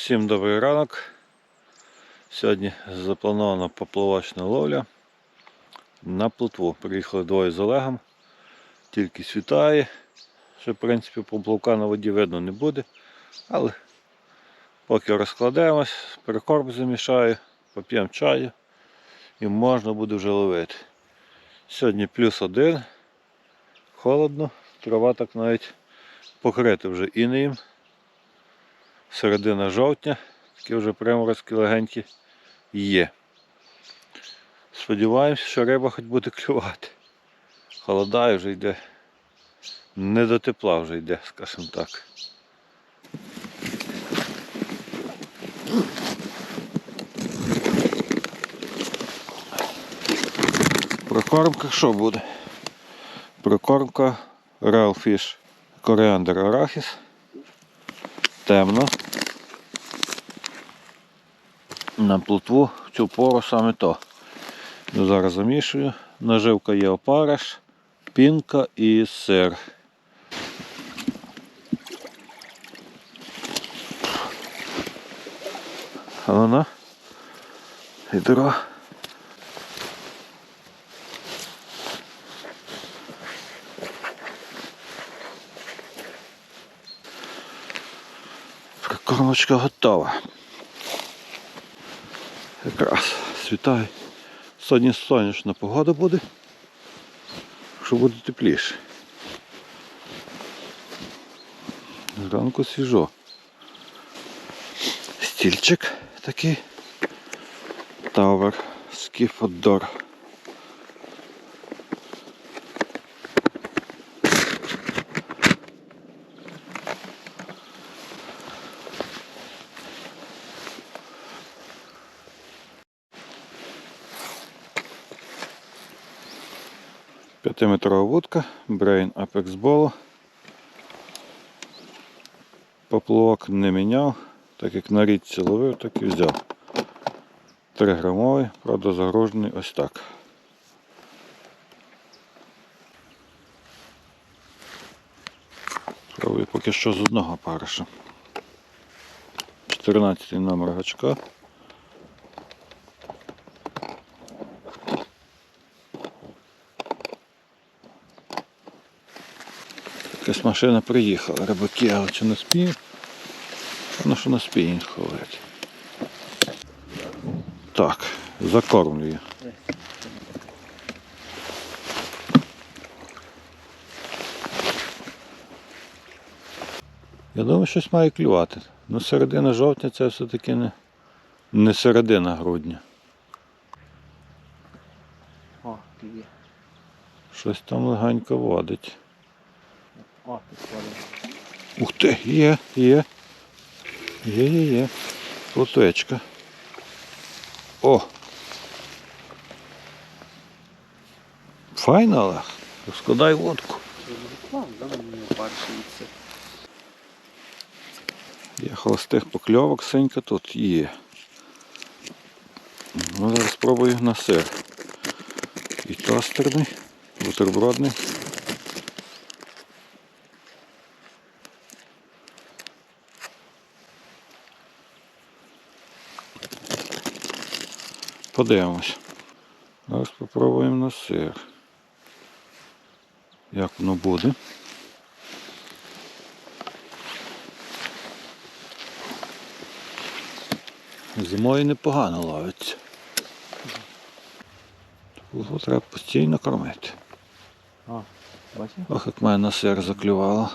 Всім добрий ранок. Сьогодні запланована поплавочна ловля на плотву. Приїхали двоє з Олегом. Тільки світає. Ще, в принципі, поплавка на воді видно не буде. Але поки розкладемось, перекорм замішаю, поп'ємо чаю і можна буде вже ловити. Сьогодні плюс один. Холодно, трава так навіть покрита вже інеєм середина жовтня, такі вже приморозки легенькі є. Сподіваємося, що риба хоч буде клювати. Холодає вже йде. Не до тепла вже йде, скажімо так. Прикормка що буде? Прикормка Real Fish коріандр арахіс. Темно. На плотву цю пору саме то. Ну, зараз замішую. Наживка є опариш, пінка і сир. А вона відро. Прикормочка готова. Якраз світає. Сьогодні сонячна погода буде, що буде тепліше. Зранку свіжо. Стільчик такий. Тавер скіфодор. П'ятиметрова вудка, Brain Apex Ball. Поплавок не міняв, так як на річці ловив, так і взяв. 3 грамовий, правда загружений ось так. Пробую поки що з одного париша. 14 номер гачка. Якась машина приїхала, рибаки, але чи не спіє? Воно що на спінінг ховають. Так, закормлюю. Я думаю, щось має клювати. Ну, середина жовтня це все-таки не, не середина грудня. О, є. Щось там легенько водить. Ух ти, є, є. Є, є, є. Плотечка. О! Файно, Олег. Складай паршується. Є холостих покльовок, синька тут є. Ну, зараз спробую на сир. І тостерний, бутербродний. Подивимось. Зараз спробуємо на сир. Як воно буде. Зимою непогано ловиться. Його треба постійно кормити. Ох, як мене на сир заклювало.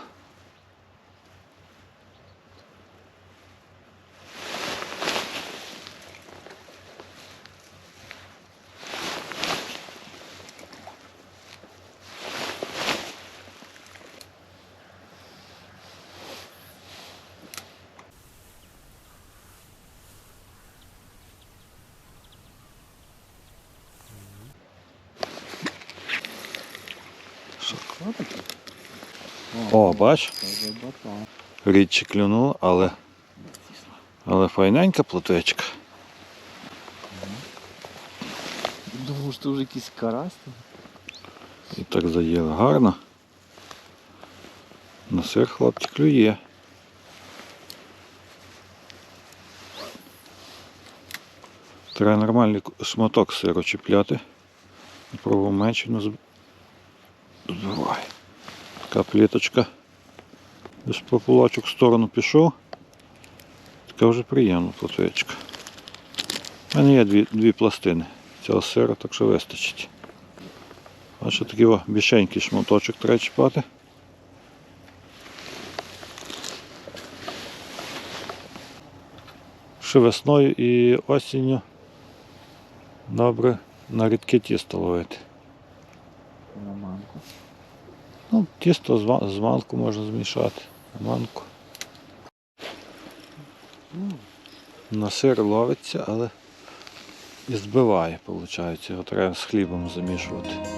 О, бач, рідче клюнуло, але, але файненька плотвичка. Думав, що вже якийсь карась. І так заїли гарно. На сир хлопці клює. Треба нормальний шматок сиру чіпляти. Пробував менше збивай. Така пліточка. Десь пополачок в сторону пішов. Така вже приємна плотвичка. У мене є дві, дві пластини цього сира, так що вистачить. А ще такий о, більшенький шматочок треба чіпати. Ще весною і осінню добре на рідке тісто ловити. На манку. Ну, тісто з, манку можна змішати. Манку. На сир ловиться, але і збиває, виходить. Його треба з хлібом замішувати.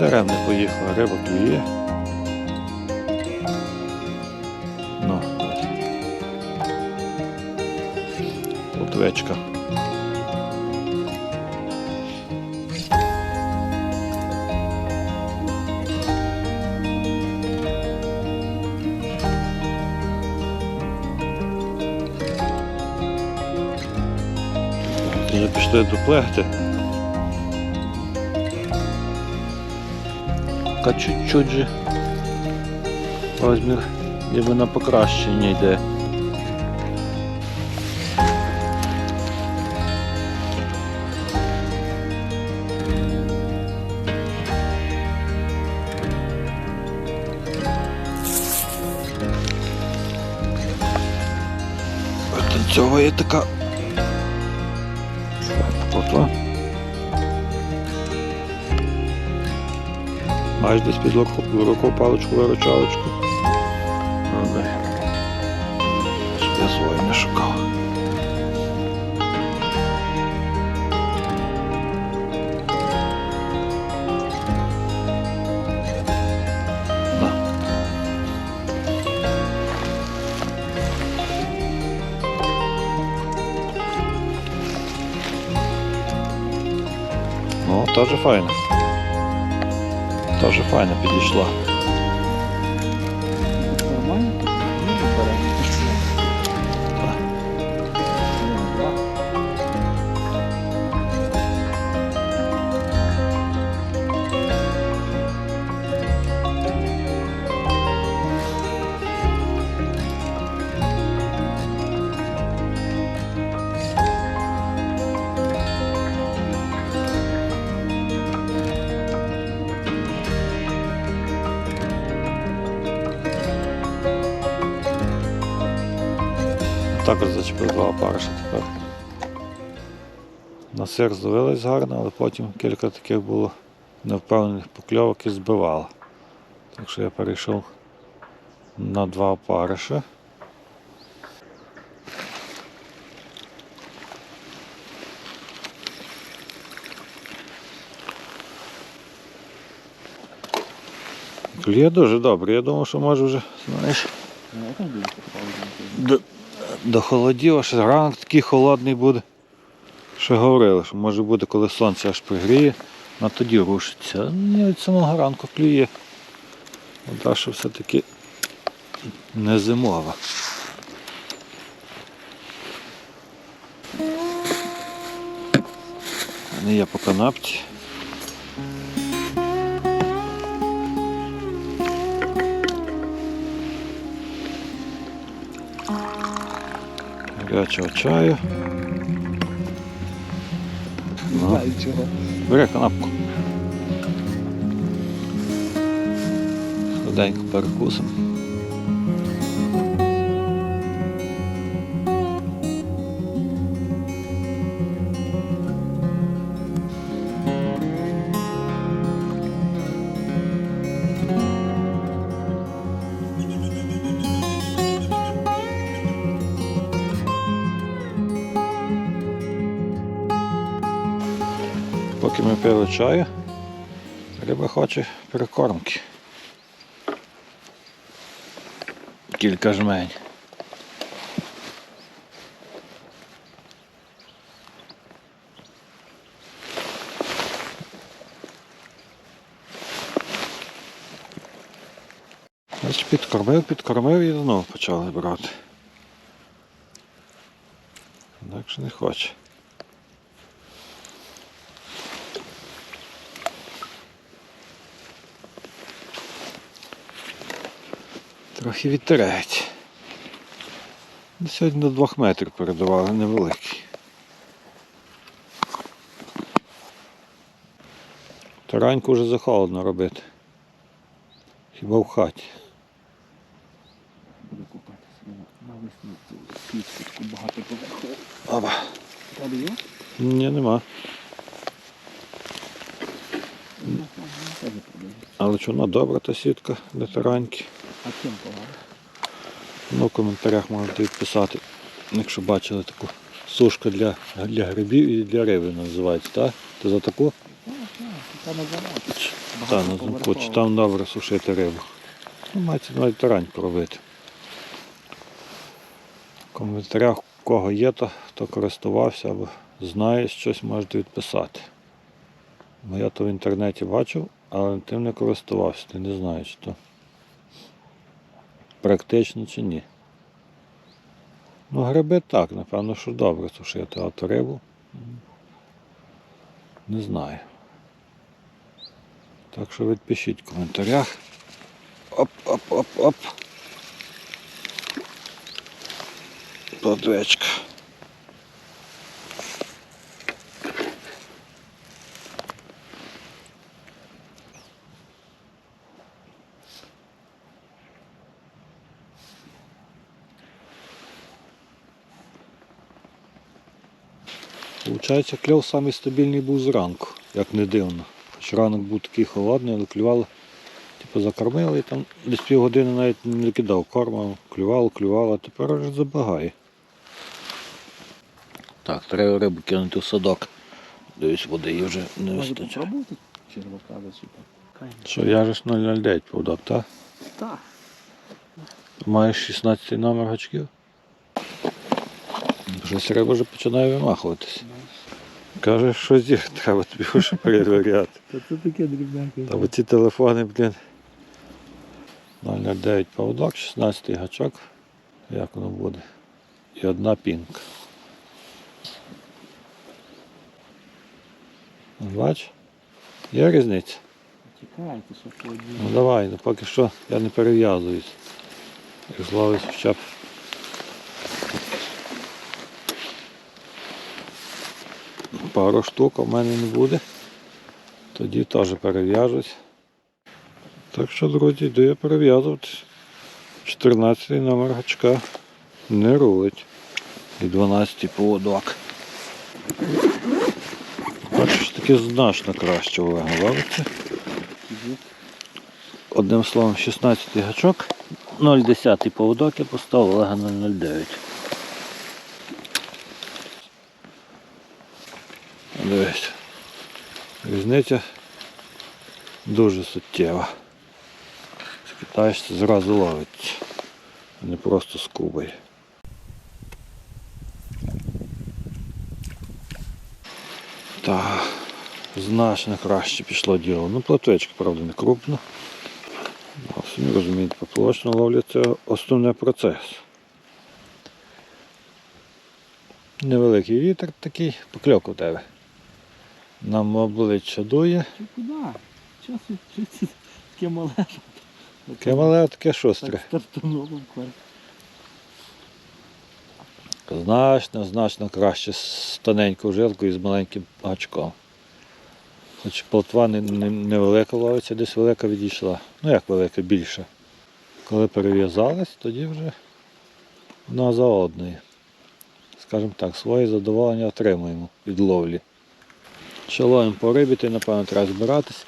Даремно поїхала, риба клює. Ну, ось. Плотвечка. Пішли до плехти. Та чуть-чуть же розмір ніби на покращення йде. Танцьовує така Маєш десь під руку, паличку виручалочку. Ну. Щоб я свою не шукав. На. Ну, файно. Теж файно підійшла. Також зачепив два опариша тепер. На сир зловились гарно, але потім кілька таких було невпевнених покльовок і збивало. Так що я перейшов на два опариша. Клює дуже добре. Я думав, що може вже, знаєш, Ну, я до, холодів, аж ранок такий холодний буде. Що говорили, що може буде, коли сонце аж пригріє, а тоді рушиться. Ні, від самого ранку клює. Вода, що все-таки не зимова. Не є по канапці. Гарячого чаю. Ну, бери канапку. Швиденько перекусимо. Ми пили чаю. Риба хоче прикормки. Кілька жмень. Ось підкормив, підкормив і знову почали брати. Інакше не хоче. Трохи вітерець. Ну, Сьогодні до двох метрів передавали, невеликий. Тараньку вже захолодно робити. Хіба в хаті. На багатоповерхову. Оба. Ні, нема. Ну, теж. Але вона добра та сітка для тараньки? А чим погано? Ну, в коментарях можете відписати, якщо бачили таку сушку для, для грибів і для риби називається, так? Ти за таку? Так, так, та на завод. Та, на там добре сушити рибу. Ну, мається навіть тараньку робити. В коментарях, у кого є, то хто користувався або знає щось, можете відписати. Бо я то в інтернеті бачив, але тим не користувався, ти не знаю, чи то практично чи ні. Ну, гриби так, напевно, що добре сушити, а то рибу не знаю. Так що відпишіть в коментарях. Оп-оп-оп-оп. Подвечка. Получається, кльов самий стабільний був зранку, як не дивно. Хоч ранок був такий холодний, але клювало, типу закормили і там десь півгодини навіть не кидав корма, клювало, клювало, а тепер вже забагає. Так, треба рибу кинути в садок. Дивись, води її вже не вистачає. Що, в'яжеш 009 поводок, так? Так. Маєш 16 номер гачків? Щось риба вже починає вимахуватись. Кажеш, що зір треба тобі вже перевіряти. Та це таке дрібненьке. Та оці телефони, блін. 009 поводок, 16 гачок. Як воно буде? І одна пінка. Бач? Є різниця? Чекайте, що. Ну давай, ну поки що я не перев'язуюсь. Як зловись хоча б. пару штук у мене не буде. Тоді теж перев'яжусь. Так що, друзі, йду я перев'язувати. 14 номер гачка не рулить. І 12 поводок. Бачиш, таки значно краще виговариться. Одним словом, 16 гачок, 0,10 поводок я поставив, Олега 0,09. Дивіться. Різниця дуже суттєва. Китайці зразу ловиться, а не просто скубає. Та значно краще пішло діло. Ну платочка, правда, не крупна. Самі розумієте, поплочно ловля це основний процес. Невеликий вітер такий, покльок у тебе. Нам обличчя дує. Чи куди? Таке мале? Таке мале, таке шустре. Так стартануло. Значно, значно краще з тоненькою жилкою і з маленьким гачком. Хоч плотва не, не, невелика ловиться, десь велика відійшла. Ну як велика, більша. Коли перев'язалась, тоді вже одна за одною. Скажімо так, своє задоволення отримуємо від ловлі. Ще порибити, напевно треба збиратись.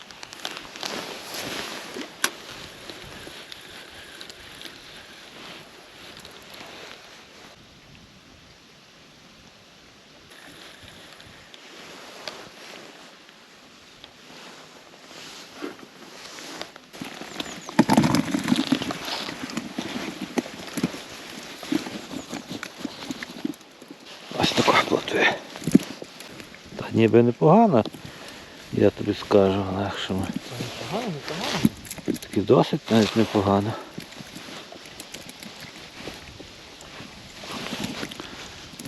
плотви. Та ніби непогано, я тобі скажу легшому. Погано, не погано. Таки досить навіть непогано.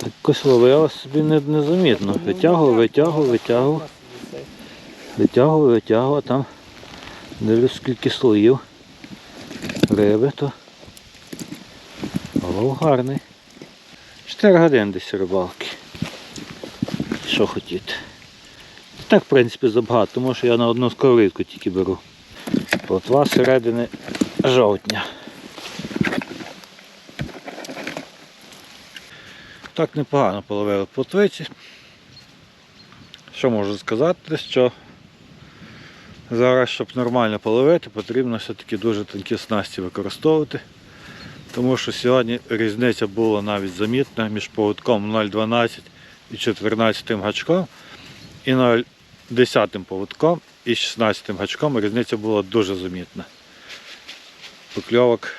Якось ловила собі незамітно. Витягував, витягував, витягував, витягував, витягував, там дивлюсь скільки слоїв. Риби то. Лов гарний. 4 години десь рибалки. Що хотіти. Так, в принципі, забагато, тому що я на одну сковорідку тільки беру. Плотва середини жовтня. Так непогано половили плотвиці. Що можу сказати, що зараз, щоб нормально половити, потрібно все-таки дуже тонкі снасті використовувати. Тому що сьогодні різниця була навіть замітна між поводком 0,12 і 14 гачком і 0,10 поводком і 16 гачком різниця була дуже замітна. Покльовок,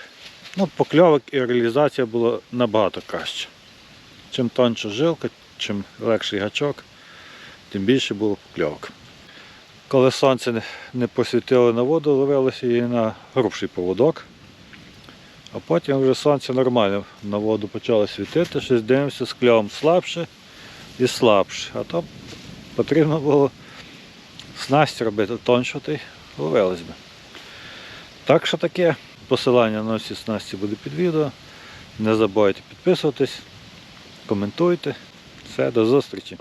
ну, покльовок і реалізація була набагато краще. Чим тонша жилка, чим легший гачок, тим більше було покльовок. Коли сонце не- посвітило на воду, ловилося і на грубший поводок. А потім вже сонце нормально на воду почало світити, щось дивимося з кльовом слабше і слабше. А то потрібно було снасть робити тоншу, та ловилось би. Так що таке, посилання на всі снасті буде під відео. Не забувайте підписуватись, коментуйте. Все, до зустрічі.